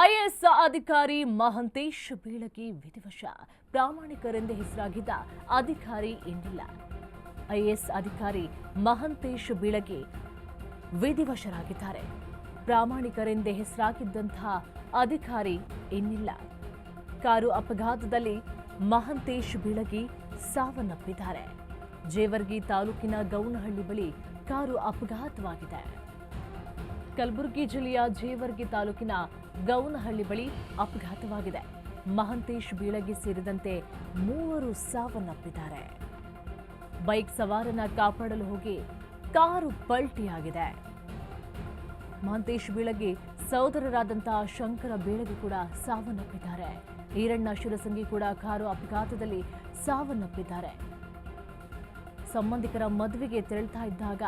IAS ಅಧಿಕಾರಿ ಮಹಂತೇಶ್ ಬೀಳಗಿ ವಿಧಿವಶ. ಪ್ರಾಮಾಣಿಕರೆಂದೇ ಹೆಸರಾಗಿದ್ದ ಅಧಿಕಾರಿ ಇನ್ನಿಲ್ಲ ಐಎಎಸ್ ಅಧಿಕಾರಿ ಮಹಂತೇಶ್ ಬೀಳಗಿ ವಿಧಿವಶರಾಗಿದ್ದಾರೆ. ಪ್ರಾಮಾಣಿಕರೆಂದೇ ಹೆಸರಾಗಿದ್ದಂತಹ ಅಧಿಕಾರಿ ಇನ್ನಿಲ್ಲ. ಕಾರು ಅಪಘಾತದಲ್ಲಿ ಮಹಂತೇಶ್ ಬೀಳಗಿ ಸಾವನ್ನಪ್ಪಿದ್ದಾರೆ. ಜೇವರ್ಗಿ ತಾಲೂಕಿನ ಗೌನಹಳ್ಳಿ ಬಳಿ ಕಾರು ಅಪಘಾತವಾಗಿದೆ. ಕಲಬುರಗಿ ಜಿಲ್ಲೆಯ ಜೇವರ್ಗಿ ತಾಲೂಕಿನ ಗೌನಹಳ್ಳಿ ಬಳಿ ಅಪಘಾತವಾಗಿದೆ. ಮಹಂತೇಶ್ ಬೀಳಗಿ ಸೇರಿದಂತೆ ಮೂವರು ಸಾವನ್ನಪ್ಪಿದ್ದಾರೆ. ಬೈಕ್ ಸವಾರನ ಕಾಪಾಡಲು ಹೋಗಿ ಕಾರು ಪಲ್ಟಿಯಾಗಿದೆ. ಮಹಂತೇಶ್ ಬೀಳಗಿ ಸಹೋದರರಾದಂತಹ ಶಂಕರ ಬೀಳಗಿ ಕೂಡ ಸಾವನ್ನಪ್ಪಿದ್ದಾರೆ. ಈರಣ್ಣ ಶಿರಸಂಗಿ ಕೂಡ ಕಾರು ಅಪಘಾತದಲ್ಲಿ ಸಾವನ್ನಪ್ಪಿದ್ದಾರೆ. ಸಂಬಂಧಿಕರ ಮದುವೆಗೆ ತೆರಳ್ತಾ ಇದ್ದಾಗ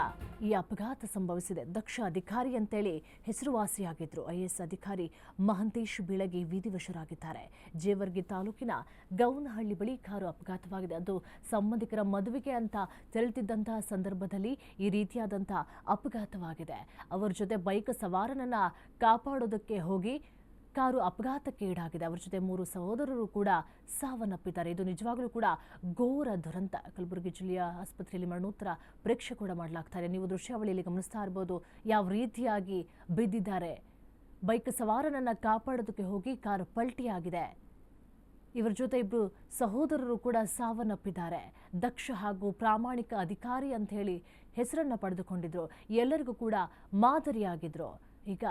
ಈ ಅಪಘಾತ ಸಂಭವಿಸಿದೆ. ದಕ್ಷ ಅಧಿಕಾರಿ ಅಂತೇಳಿ ಹೆಸರುವಾಸಿಯಾಗಿದ್ದರು ಐಎಎಸ್ ಅಧಿಕಾರಿ ಮಹಂತೇಶ್ ಬೀಳಗಿ ವಿಧಿವಶರಾಗಿದ್ದಾರೆ ಜೇವರ್ಗಿ ತಾಲೂಕಿನ ಗೌನಹಳ್ಳಿ ಬಳಿ ಕಾರು ಅಪಘಾತವಾಗಿದೆ. ಅದು ಸಂಬಂಧಿಕರ ಮದುವೆಗೆ ಅಂತ ತೆರಳುತ್ತಿದ್ದಂತಹ ಸಂದರ್ಭದಲ್ಲಿ ಈ ರೀತಿಯಾದಂತಹ ಅಪಘಾತವಾಗಿದೆ. ಅವರ ಜೊತೆ ಬೈಕ್ ಸವಾರನನ್ನ ಕಾಪಾಡೋದಕ್ಕೆ ಹೋಗಿ ಕಾರು ಅಪಘಾತಕ್ಕೀಡಾಗಿದೆ ಅವರ ಜೊತೆ ಮೂರು ಸಹೋದರರು ಕೂಡ ಸಾವನ್ನಪ್ಪಿದ್ದಾರೆ. ಇದು ನಿಜವಾಗಲೂ ಕೂಡ ಘೋರ ದುರಂತ. ಕಲಬುರಗಿ ಜಿಲ್ಲೆಯ ಆಸ್ಪತ್ರೆಯಲ್ಲಿ ಮರಣೋತ್ತರ ಪರೀಕ್ಷೆ ಕೂಡ ಮಾಡಲಾಗ್ತಾ ಇದೆ. ನೀವು ದೃಶ್ಯಾವಳಿಯಲ್ಲಿ ಗಮನಿಸ್ತಾ ಇರ್ಬೋದು ಯಾವ ರೀತಿಯಾಗಿ ಬಿದ್ದಿದ್ದಾರೆ. ಬೈಕ್ ಸವಾರನನ್ನು ಕಾಪಾಡೋದಕ್ಕೆ ಹೋಗಿ ಕಾರು ಪಲ್ಟಿಯಾಗಿದೆ. ಇವರ ಜೊತೆ ಇಬ್ಬರು ಸಹೋದರರು ಕೂಡ ಸಾವನ್ನಪ್ಪಿದ್ದಾರೆ. ದಕ್ಷ ಹಾಗೂ ಪ್ರಾಮಾಣಿಕ ಅಧಿಕಾರಿ ಅಂತ ಹೇಳಿ ಹೆಸರನ್ನ ಪಡೆದುಕೊಂಡಿದ್ರು. ಎಲ್ಲರಿಗೂ ಕೂಡ ಮಾದರಿಯಾಗಿದ್ರು. ಈಗ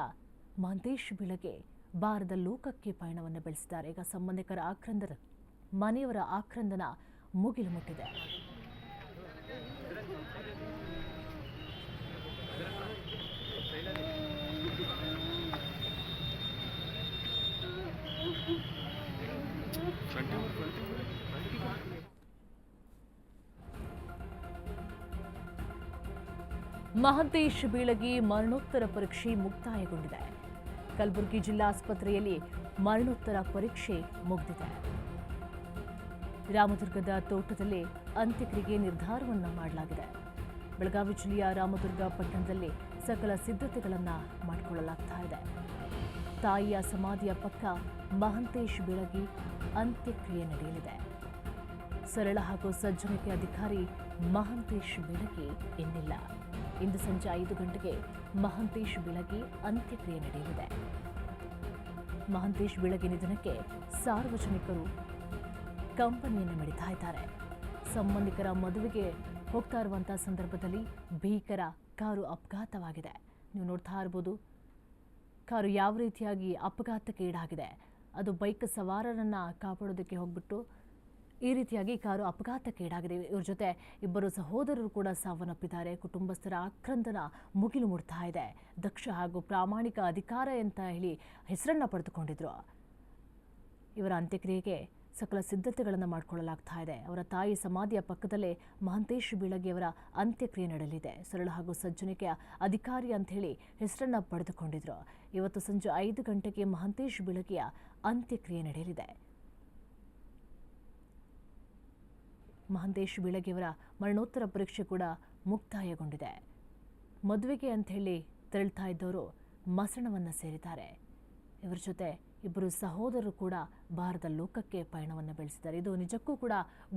ಮಹಂತೇಶ್ ಬಿಳಗೆ ಬಾರದ ಲೋಕಕ್ಕೆ ಪಯಣವನ್ನು ಬೆಳೆಸಿದ್ದಾರೆ. ಈಗ ಸಂಬಂಧಿಕರ ಆಕ್ರಂದನ, ಮನೆಯವರ ಆಕ್ರಂದನ ಮುಗಿಲು ಮುಟ್ಟಿದೆ. ಮಹಂತೇಶ್ ಬೀಳಗಿ ಮರಣೋತ್ತರ ಪರೀಕ್ಷೆ ಮುಕ್ತಾಯಗೊಂಡಿದೆ. ಕಲಬುರಗಿ ಜಿಲ್ಲಾಸ್ಪತ್ರೆಯಲ್ಲಿ ಮರಣೋತ್ತರ ಪರೀಕ್ಷೆ ಮುಗಿದಿದೆ. ರಾಮದುರ್ಗದ ತೋಟದಲ್ಲಿ ಅಂತ್ಯಕ್ರಿಯೆ ನಿರ್ಧಾರವನ್ನು ಮಾಡಲಾಗಿದೆ. ಬೆಳಗಾವಿ ಜಿಲ್ಲೆಯ ರಾಮದುರ್ಗ ಪಟ್ಟಣದಲ್ಲಿ ಸಕಲ ಸಿದ್ಧತೆಗಳನ್ನು ಮಾಡಿಕೊಳ್ಳಲಾಗ್ತಾ ಇದೆ. ತಾಯಿಯ ಸಮಾಧಿಯ ಪಕ್ಕ ಮಹಂತೇಶ್ ಬೆಳಗಿ ಅಂತ್ಯಕ್ರಿಯೆ ನಡೆಯಲಿದೆ. ಸರಳ ಹಾಗೂ ಸಜ್ಜನಿಕೆ ಅಧಿಕಾರಿ ಮಹಂತೇಶ್ ಬೆಳಗಿ ಇನ್ನಿಲ್ಲ. ಇಂದು ಸಂಜೆ ಐದು ಗಂಟೆಗೆ ಮಹಂತೇಶ್ ಬಿಳಗಿ ಅಂತ್ಯಕ್ರಿಯೆ ನಡೆಯಲಿದೆ. ಮಹಂತೇಶ್ ಬಿಳಗಿ ನಿಧನಕ್ಕೆ ಸಾರ್ವಜನಿಕರು ಕಂಪನಿಯನ್ನು ಮಿಡಿತಾ ಇದ್ದಾರೆ. ಸಂಬಂಧಿಕರ ಮದುವೆಗೆ ಹೋಗ್ತಾ ಇರುವಂತಹ ಸಂದರ್ಭದಲ್ಲಿ ಭೀಕರ ಕಾರು ಅಪಘಾತವಾಗಿದೆ. ನೀವು ನೋಡ್ತಾ ಇರ್ಬೋದು, ಕಾರು ಯಾವ ರೀತಿಯಾಗಿ ಅಪಘಾತಕ್ಕೆ ಈಡಾಗಿದೆ. ಅದು ಬೈಕ್ ಸವಾರರನ್ನ ಕಾಪಾಡೋದಕ್ಕೆ ಹೋಗ್ಬಿಟ್ಟು ಈ ರೀತಿಯಾಗಿ ಕಾರು ಅಪಘಾತಕ್ಕೀಡಾಗಿದೆ. ಇವರ ಜೊತೆ ಇಬ್ಬರು ಸಹೋದರರು ಕೂಡ ಸಾವನ್ನಪ್ಪಿದ್ದಾರೆ. ಕುಟುಂಬಸ್ಥರ ಆಕ್ರಂದನ ಮುಗಿಲು ಮುಡ್ತಾ ಇದೆ. ದಕ್ಷ ಹಾಗೂ ಪ್ರಾಮಾಣಿಕ ಅಧಿಕಾರ ಅಂತ ಹೇಳಿ ಹೆಸರನ್ನ ಪಡೆದುಕೊಂಡಿದ್ರು. ಇವರ ಅಂತ್ಯಕ್ರಿಯೆಗೆ ಸಕಲ ಸಿದ್ಧತೆಗಳನ್ನು ಮಾಡಿಕೊಳ್ಳಲಾಗ್ತಾ ಇದೆ. ಅವರ ತಾಯಿ ಸಮಾಧಿಯ ಪಕ್ಕದಲ್ಲೇ ಮಹಂತೇಶ್ ಬೀಳಗಿ ಅವರ ಅಂತ್ಯಕ್ರಿಯೆ ನಡೆಯಲಿದೆ. ಸರಳ ಹಾಗೂ ಸಜ್ಜನಿಕೆಯ ಅಧಿಕಾರಿ ಅಂತ ಹೇಳಿ ಹೆಸರನ್ನ ಪಡೆದುಕೊಂಡಿದ್ರು. ಇವತ್ತು ಸಂಜೆ ಐದು ಗಂಟೆಗೆ ಮಹಂತೇಶ್ ಬೀಳಗಿಯ ಅಂತ್ಯಕ್ರಿಯೆ ನಡೆಯಲಿದೆ. ಮಹಂತೇಶ್ ಬೀಳಗಿಯವರ ಮರಣೋತ್ತರ ಪರೀಕ್ಷೆ ಕೂಡ ಮುಕ್ತಾಯಗೊಂಡಿದೆ. ಮದುವೆಗೆ ಅಂತ ಹೇಳಿ ತೆರಳ್ತಾ ಇದ್ದವರು ಮಸಣವನ್ನು ಸೇರಿದ್ದಾರೆ. ಇವರ ಜೊತೆ ಇಬ್ಬರು ಸಹೋದರರು ಕೂಡ ಭಾರತ ಲೋಕಕ್ಕೆ ಪಯಣವನ್ನು ಬೆಳೆಸಿದ್ದಾರೆ. ಇದು ನಿಜಕ್ಕೂ ಕೂಡ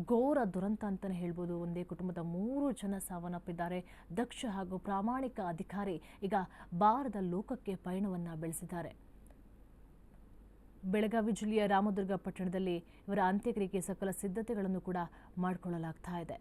ಘೋರ ದುರಂತ ಅಂತಲೇ ಹೇಳ್ಬೋದು. ಒಂದೇ ಕುಟುಂಬದ ಮೂರು ಜನ ಸಾವನ್ನಪ್ಪಿದ್ದಾರೆ. ದಕ್ಷ ಹಾಗೂ ಪ್ರಾಮಾಣಿಕ ಅಧಿಕಾರಿ ಈಗ ಭಾರತ ಲೋಕಕ್ಕೆ ಪಯಣವನ್ನು ಬೆಳೆಸಿದ್ದಾರೆ. ಬೆಳಗಾವಿ ಜಿಲ್ಲೆಯ ರಾಮದುರ್ಗ ಪಟ್ಟಣದಲ್ಲಿ ಇವರ ಅಂತ್ಯಕ್ರಿಯೆಗೆ ಸಕಲ ಸಿದ್ಧತೆಗಳನ್ನು ಕೂಡ ಮಾಡಿಕೊಳ್ಳಲಾಗ್ತಾ ಇದೆ.